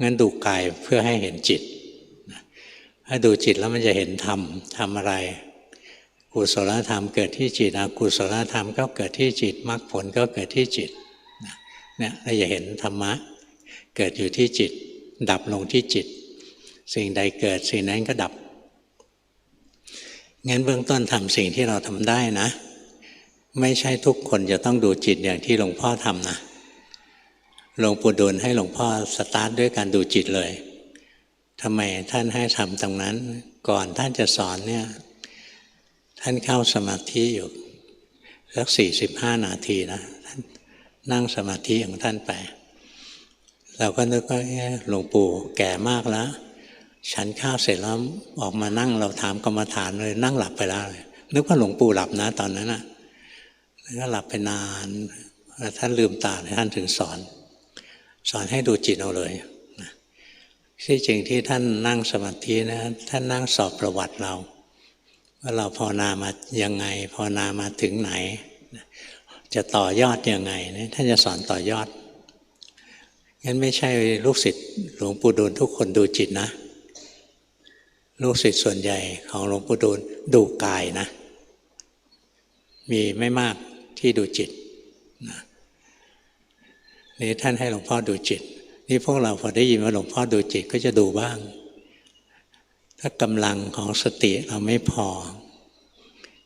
งั้นดูกายเพื่อให้เห็นจิต ถ้าดูจิตแล้วมันจะเห็นธรรมทำอะไร กุศลธรรมเกิดที่จิตอกุศลธรรมก็เกิดที่จิตมรรคผลก็เกิดที่จิตเนี่ยเราจะเห็นธรรมะ เกิดอยู่ที่จิต ดับลงที่จิต สิ่งใดเกิดสิ่งนั้นก็ดับ งั้นเบื้องต้นทำสิ่งที่เราทำได้นะ ไม่ใช่ทุกคนจะต้องดูจิตอย่างที่หลวงพ่อทำนะ หลวงปู่ดูลให้หลวงพ่อสตาร์ทด้วยการดูจิตเลยทำไมท่านให้ทำตรงนั้น ก่อนท่านจะสอนเนี่ยท่านเข้าสมาธิอยู่สักสี่สิบห้านาทีนะท่านนั่งสมาธิของท่านไป เราก็นึกว่าหลวงปู่แก่มากแล้ว ฉันข้าวเสร็จแล้วออกมานั่งเราถามกรรมฐานเลย นั่งหลับไปแล้วเลยนึกว่าหลวงปู่หลับนะตอนนั้นนะแล้วก็หลับไปนานท่านลืมตาท่านถึงสอน สอนให้ดูจิตเอาเลยที่จริงที่ท่านนั่งสมาธินะท่านนั่งสอบประวัติเรา ว่าเราภาวนามายังไงภาวนามาถึงไหน จะต่อยอดยังไงนะท่านจะสอนต่อยอดงั้นไม่ใช่ลูกศิษย์หลวงปู่ดูลทุกคนดูจิตนะ ลูกศิษย์ส่วนใหญ่ของหลวงปู่ดูลดูกายนะ มีไม่มากที่ดูจิตนะ นี่ท่านให้หลวงพ่อดูจิต นี่พวกเราพอได้ยินว่าหลวงพ่อดูจิตก็จะดูบ้าง ถ้ากำลังของสติเราไม่พอ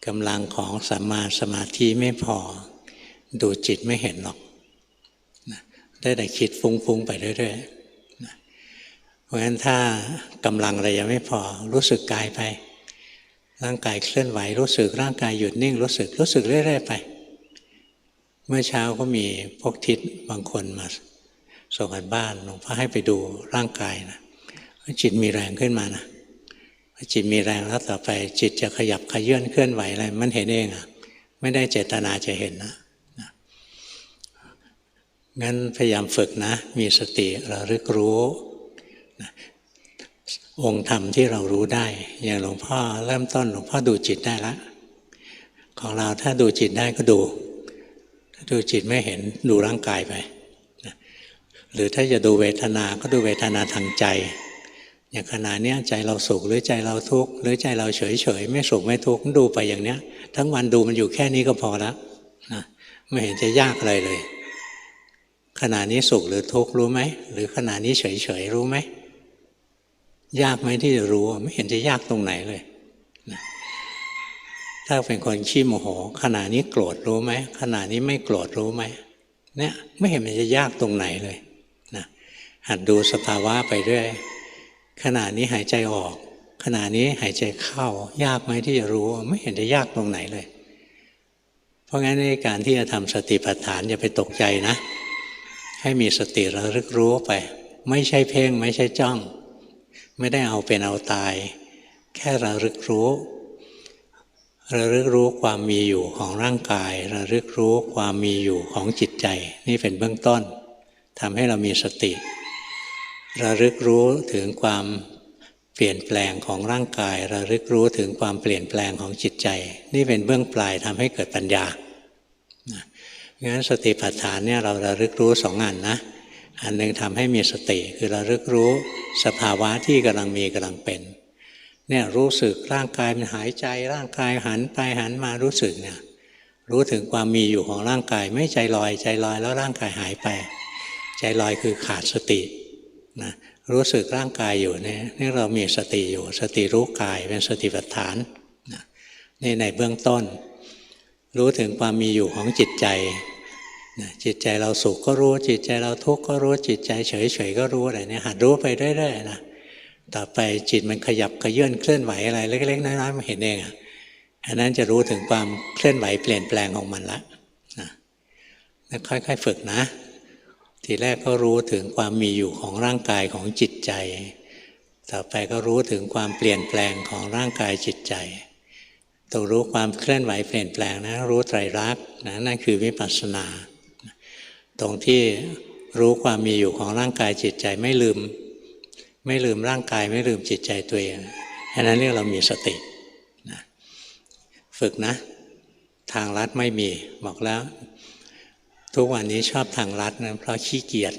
กำลังของสัมมาสมาธิไม่พอ ดูจิตไม่เห็นหรอกนะได้แต่คิดฟุ้งๆไปเรื่อยๆนะเพราะฉะนั้นถ้ากำลังอะไรยังไม่พอรู้สึกกายไป ร่างกายเคลื่อนไหวรู้สึกร่างกายหยุดนิ่งรู้สึกรู้สึกเรื่อย ๆ ไป เมื่อเช้าก็มีพวกทิศบางคนมาส่งกันบ้านหลวงพ่อให้ไปดูร่างกายนะจิตมีแรงขึ้นมานะจิตมีแรงแล้วต่อไปจิตจะขยับขยื่นเคลื่อนไหวอะไรมันเห็นเองอะไม่ได้เจตนาจะเห็นนะงั้นพยายามฝึกนะ มีสติระลึกรู้นะองค์ธรรมที่เรารู้ได้ อย่างหลวงพ่อเริ่มต้นหลวงพ่อดูจิตได้ละ ของเราถ้าดูจิตได้ก็ดู ดูจิตไม่เห็นดูร่างกายไปหรือถ้าจะดูเวทนา ก็ดูเวทนาทางใจ อย่างขณะนี้ใจเราสุขหรือใจเราทุกข์หรือใจเราเฉยเฉยไม่สุขไม่ทุกข์ดูไปอย่างเนี้ย ทั้งวันดูมันอยู่แค่นี้ก็พอแล้วนะไม่เห็นจะยากอะไรเลย ขณะนี้สุขหรือทุกข์รู้ไหมหรือขณะนี้เฉยเฉยรู้ไหมยากไหมที่จะรู้ไม่เห็นจะยากตรงไหนเลยนะ ถ้าเป็นคนขี้โมโห ขณะนี้โกรธรู้ไหมขณะนี้ไม่โกรธรู้ไหมเนี่ยไม่เห็นมันจะยากตรงไหนเลยนะหัดดูสภาวะไปเรื่อยขณะนี้หายใจออก ขณะนี้หายใจเข้า ยากไหมที่จะรู้ ไม่เห็นจะยากตรงไหนเลย เพราะงั้นในการที่จะทำสติปัฏฐานอย่าไปตกใจนะ ให้มีสติระลึกรู้ไป ไม่ใช่เพ่งไม่ใช่จ้อง ไม่ได้เอาเป็นเอาตาย แค่ระลึกรู้ ระลึกรู้ความมีอยู่ของร่างกาย ระลึกรู้ความมีอยู่ของจิตใจ นี่เป็นเบื้องต้นทำให้เรามีสติ ระลึกรู้ถึงความเปลี่ยนแปลงของร่างกาย ระลึกรู้ถึงความเปลี่ยนแปลงของจิตใจ นี่เป็นเบื้องปลายทำให้เกิดปัญญางั้นสติปัฏฐานเนี่ยเราระลึกรู้สองอันนะ อันหนึ่งทำให้มีสติคือระลึกรู้สภาวะที่กำลังมีกำลังเป็น เนี่ยรู้สึกร่างกายมันหายใจ ร่างกายหันไปหันมารู้สึกเนี่ยรู้ถึงความมีอยู่ของร่างกายไม่ใจลอยใจลอยแล้วร่างกายหายไป ใจลอยคือขาดสตินะรู้สึกร่างกายอยู่เนี่ยนี่เรามีสติอยู่ สติรู้กายเป็นสติปัฏฐานนะนี่ในเบื้องต้น รู้ถึงความมีอยู่ของจิตใจนะจิตใจเราสุขก็รู้จิตใจเราทุกข์ก็รู้จิตใจเฉยๆก็รู้อะไรเนี่ยหัดรู้ไปเรื่อยๆนะ ต่อไปจิตมันขยับขยื่นเคลื่อนไหวอะไรเล็กๆน้อยๆมันเห็นเองอะอันนั้นจะรู้ถึงความเคลื่อนไหวเปลี่ยนแปลงของมันละนะค่อยๆฝึกนะ ทีแรกก็รู้ถึงความมีอยู่ของร่างกายของจิตใจ ต่อไปก็รู้ถึงความเปลี่ยนแปลงของร่างกายจิตใจต้องรู้ความเคลื่อนไหวเปลี่ยนแปลงนะรู้ไตรลักษณ์นะนั่นคือวิปัสสนา ตรงที่รู้ความมีอยู่ของร่างกายจิตใจไม่ลืม ไม่ลืมร่างกาย ไม่ลืมจิตใจตัวเองอันนั้นเรียกเรามีสตินะฝึกนะ ทางรัดไม่มีบอกแล้ว ทุกวันนี้ชอบทางรัดนะเพราะขี้เกียจ